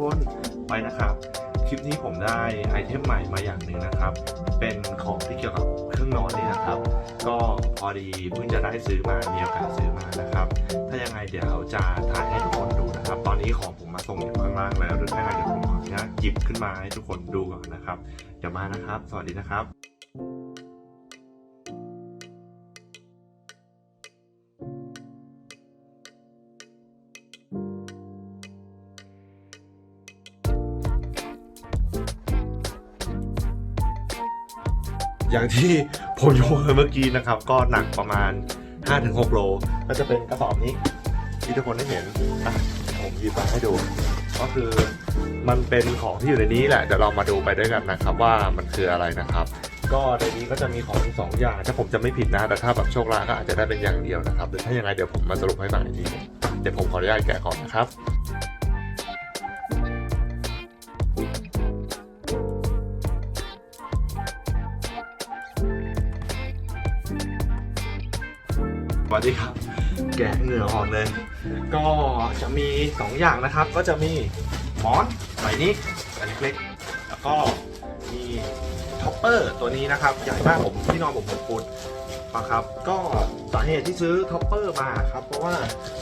คนไปนะครับ คลิปนี้ผมได้ไอเทมใหม่มาอย่างหนึ่งนะครับ เป็นของที่เกี่ยวกับเครื่องนอนนี่นะครับ ก็พอดีเพิ่งจะได้ซื้อมามีโอกาสซื้อมานะครับ ถ้ายังไงเดี๋ยวจะถ่ายให้ทุกคนดูนะครับ ตอนนี้ของผมมาส่งอยู่ข้างล่างแล้วด้วยถ้ายังไงเดี๋ยวผมขออนุญาตหยิบขึ้นมาให้ทุกคนดูก่อนนะครับ เดี๋ยวมานะครับ สวัสดีนะครับ อย่างที่ผมยกเมื่อกี้นะครับ ก็หนักประมาณ 5-6 โล ก็จะเป็นกระสอบนี้ ที่ทุกคนได้เห็นอะผมหยิบมาให้ดู ก็คือมันเป็นของที่อยู่ในนี้แหละเดี๋ยวเรามาดูไปด้วยกันนะครับว่ามันคืออะไรนะครับ ก็ในนี้ก็จะมีของสองอย่างถ้าผมจะไม่ผิดนะแต่ถ้าแบบโชคร้ายก็อาจจะได้เป็นอย่างเดียวนะครับหรือถ้ายังไงเดี๋ยวผมมาสรุปให้ฟังอีกทีเดี๋ยวผมขออนุญาตแกะก่อนนะครับ วัสดีครับ แกะเหงื่อออกเลย ก็จะมี 2 อย่างนะครับ ก็จะมีหมอนใบนี้ใบนเล็กๆ แล้วก็มีท็อปเปอร์ตัวนี้นะครับ ใหญ่มากผมที่นอนผมหกฟุต นะครับ ก็สาเหตุที่ซื้อท็อปเปอร์มาครับ เพราะว่า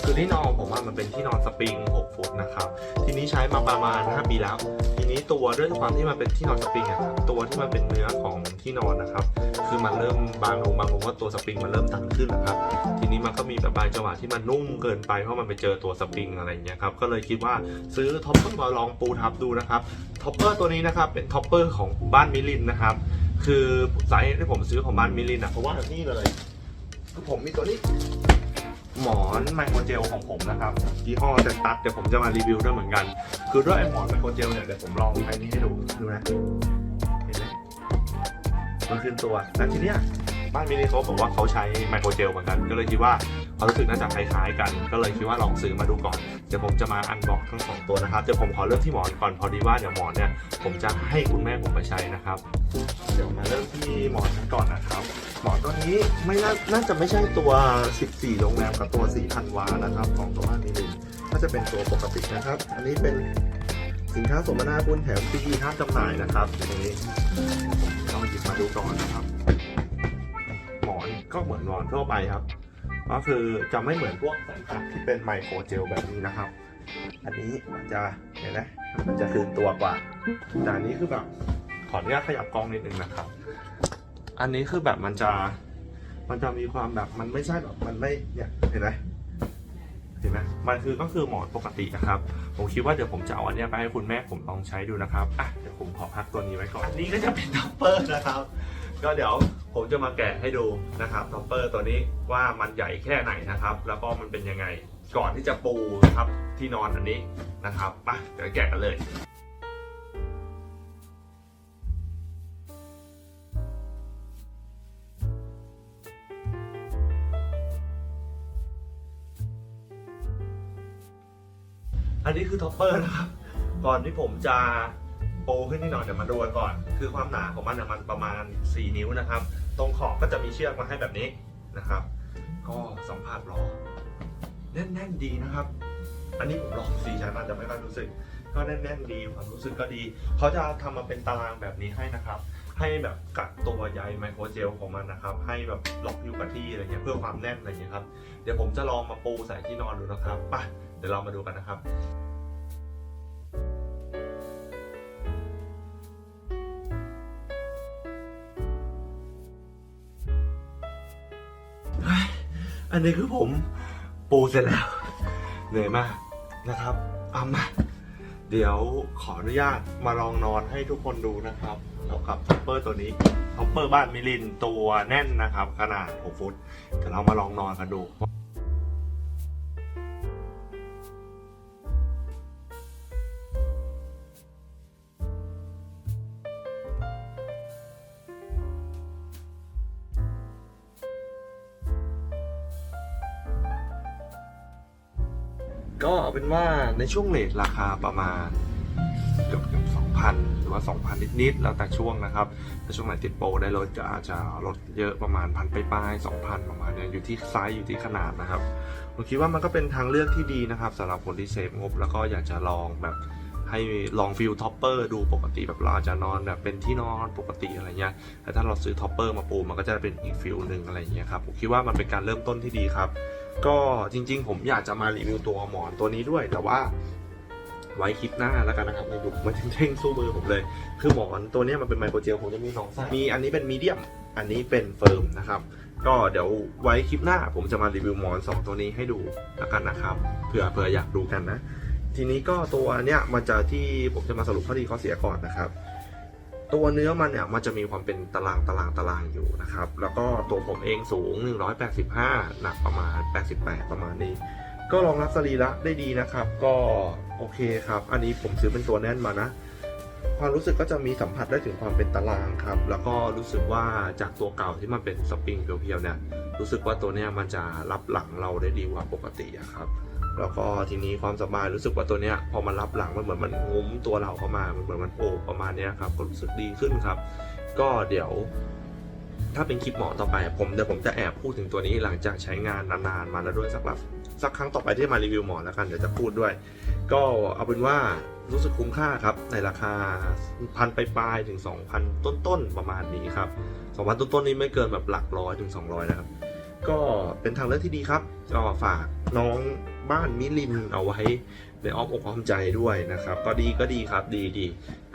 คือที่นอนผมอะมันเป็นที่นอนสปริง 6 ฟุตนะครับ ทีนี้ใช้มาประมาณ 5 ปีแล้ว ทีนี้ตัวด้วยความที่มันเป็นที่นอนสปริงอะครับตัวที่มันเป็นเนื้อของที่นอนนะครับ คือมันเริ่มบางลงบางลงว่าตัวสปริงมันเริ่มตันขึ้นนะครับ ทีนี้มันก็มีแบบบางจังหวะที่มันนุ่มเกินไปเพราะมันไปเจอตัวสปริงอะไรอย่างเงี้ยครับ ก็เลยคิดว่าซื้อท็อปเปอร์มาลองปูทับดูนะครับ ท็อปเปอร์ตัวนี้นะครับเป็นท็อปเปอร์ของบ้านมิลินนะครับ คือสาเหตุที่ผมซื้อของบ้านมิลินอะเพราะว่านี่เลยคือผมมีตัวนี้ หมอนไมโครเจลของผมนะครับยี่ห้อเซตัดเดี๋ยวผมจะมารีวิวด้วยเหมือนกัน คือด้วยไอหมอนไมโครเจลเนี่ยเดี๋ยวผมลองใช้นี้ให้ดูดูนะเห็นไหมมันขึ้นตัวแต่ทีเนี้ย บ้านมิลิเขาบอกว่าเขาใช้ไมโครเจลเหมือนกัน ก็เลยคิดว่าความรู้สึกน่าจะคล้ายๆกัน ก็เลยคิดว่าลองซื้อมาดูก่อน เดี๋ยวผมจะมาอันบ็อกทั้งสองตัวนะครับ เดี๋ยวผมขอเริ่มที่หมอนก่อนพอดีว่าเดี๋ยวหมอนเนี่ยผมจะให้คุณแม่ผมไปใช้นะครับ เดี๋ยวมาเริ่มที่หมอนกันก่อนนะครับ หมอนตัวนี้ไม่น่าน่าจะไม่ใช่ตัว 14 โรงแรมกับตัว4,000วานะครับของตัวบ้านมิลินก็จะเป็นตัวปกตินะครับ อันนี้เป็นสินค้าสมนาคุณแถมฟรีห้ามจำหน่ายนะครับตรงนี้ลองหยิบมาดูก่อนนะครับ ก็เหมือนหมอนทั่วไปครับ ก็คือจะไม่เหมือนพวกสันทัดที่เป็นไมโครเจลแบบนี้นะครับ อันนี้มันจะเห็นไหมมันจะคืนตัวกว่าแต่อันนี้คือแบบขออนุญาตขยับกล้องนิดนึงนะครับ อันนี้คือแบบมันจะมันจะมีความแบบมันไม่ใช่แบบมันไม่เนี่ยเห็นไหมเห็นไหมมันคือก็คือหมอนปกตินะครับ ผมคิดว่าเดี๋ยวผมจะเอาอันนี้ไปให้คุณแม่ผมลองใช้ดูนะครับอะเดี๋ยวผมขอพักตัวนี้ไว้ก่อนอันนี้ก็จะเป็นท็อปเปอร์นะครับ ก็เดี๋ยว ผมจะมาแกะให้ดูนะครับท็อปเปอร์ตัวนี้ว่ามันใหญ่แค่ไหนนะครับ แล้วก็มันเป็นยังไงก่อนที่จะปูนะครับที่นอนอันนี้นะครับไปเดี๋ยวแกะกันเลยอันนี้คือท็อปเปอร์นะครับ ก่อนที่ผมจะโปขึ้นที่นอนเดี๋ยวมาดูกันก่อน คือความหนาของมันเนี่ยมันประมาณ 4 นิ้วนะครับ ตรงขอบก็จะมีเชือกมาให้แบบนี้นะครับ ก็สัมผัสรอแน่นๆดีนะครับ อันนี้ผมลองสีชั้นอาจจะไม่ค่อยรู้สึก ก็แน่นๆดีความรู้สึกก็ดี เขาจะทำมาเป็นตารางแบบนี้ให้นะครับ ให้แบบกัดตัวใยไมโครเจลของมันนะครับ ให้แบบล็อกอยู่กับที่อะไรเงี้ยเพื่อความแน่นอะไรเงี้ยครับ เดี๋ยวผมจะลองมาปูใส่ที่นอนดูนะครับไปเดี๋ยวเรามาดูกันนะครับ นนี้คือผมปูเสร็จแล้วเหนื่อยมากนะครับเอามาเดี๋ยวขออนุญาตมาลองนอนให้ทุกคนดูนะครับแล้วกับท็อปเปอร์ตัวนี้ท็อปเปอร์บ้านมิลินตัวแน่นนะครับ ขนาด 6 ฟุตเดี๋ยวเรามาลองนอนกันดู ก็เอาเป็นว่าในช่วงเลทราคาประมาณเกือบเกือบสองพันหรือว่าสองพันนิดๆ แล้วแต่ช่วงนะครับ ถ้าช่วงไหนติดโปรได้ลดก็อาจจะลดเยอะประมาณพันไปลายสองพันประมาณเนี้ยอยู่ที่ไซส์อยู่ที่ขนาดนะครับผมคิดว่ามันก็เป็นทางเลือกที่ดีนะครับสำหรับคนที่เซฟงบ แล้วก็อยากจะลองแบบให้ลองฟิลท็อปเปอร์ดูปกติแบบเราอาจจะนอนแบบเป็นที่นอนปกติอะไรเงี้ยแต่ถ้าเราซื้อท็อปเปอร์มาปูมันก็จะเป็นอีกฟิลหนึ่งอะไรเงี้ยครับผมคิดว่ามันเป็นการเริ่มต้นที่ดีครับ ก็จริง ๆ ผมอยากจะมารีวิวตัวหมอนตัวนี้ด้วย แต่ว่าไว้คลิปหน้าแล้วกันนะครับในดูมันเท่งๆสู้มือผมเลย คือหมอนตัวนี้มันเป็นไมโครเจลผมจะมีสองไส้มีอันนี้เป็นมีเดียม อันนี้เป็นเฟิร์มนะครับก็เดี๋ยวไว้คลิปหน้าผมจะมารีวิวหมอนสองตัวนี้ให้ดูแล้วกันนะครับเผื่อเผื่ออยากดูกันนะ ทีนี้ก็ตัวเนี้ยมันจะที่ผมจะมาสรุปข้อดีข้อเสียก่อนนะครับ ตัวเนื้อมันเนี่ยมันจะมีความเป็นตารางตารางตารางอยู่นะครับ แล้วก็ตัวผมเองสูง 185 หนักประมาณ 88 ประมาณนี้ ก็รองรับสรีระได้ดีนะครับ ก็โอเคครับ อันนี้ผมซื้อเป็นตัวแน่นมานะ ความรู้สึกก็จะมีสัมผัสได้ถึงความเป็นตารางครับ แล้วก็รู้สึกว่าจากตัวเก่าที่มันเป็นสปริงเพียวๆเนี่ย รู้สึกว่าตัวเนี้ยมันจะรับหลังเราได้ดีกว่าปกติครับ แล้วก็ทีนี้ความสบายรู้สึกว่าตัวเนี้ยพอมันรับหลังมันเหมือนมันงุ้มตัวเราเข้ามา มันเหมือนมันโอบประมาณเนี้ยครับ ก็รู้สึกดีขึ้นครับ ก็เดี๋ยว ถ้าเป็นคลิปหมอต่อไปผมเดี๋ยวผมจะแอบพูดถึงตัวนี้หลังจากใช้งานนานๆมาแล้วด้วยสักแบบสักครั้งต่อไปที่มารีวิวหมอนแล้วกันเดี๋ยวจะพูดด้วย ก็เอาเป็นว่ารู้สึกคุ้มค่าครับ ในราคาพันไปปลายถึง 2,000 ต้นๆ ประมาณนี้ครับ 2,000 ต้นๆ นี้ไม่เกินแบบหลักร้อยถึง 200 นะครับ ก็เป็นทางเลือกที่ดีครับ ก็ฝากน้องบ้านมิลินเอาไว้ในอ้อมอกอ้อมใจด้วยนะครับ ก็ดีก็ดีครับดีดี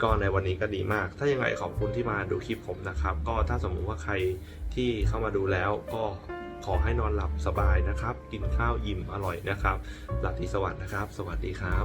ก็ในวันนี้ก็ดีมาก ถ้ายังไงขอบคุณที่มาดูคลิปผมนะครับ ก็ถ้าสมมุติว่าใครที่เข้ามาดูแล้วก็ขอให้นอนหลับสบายนะครับ กินข้าวอิ่มอร่อยนะครับ หลับดีสวัสดีนะครับ สวัสดีครับ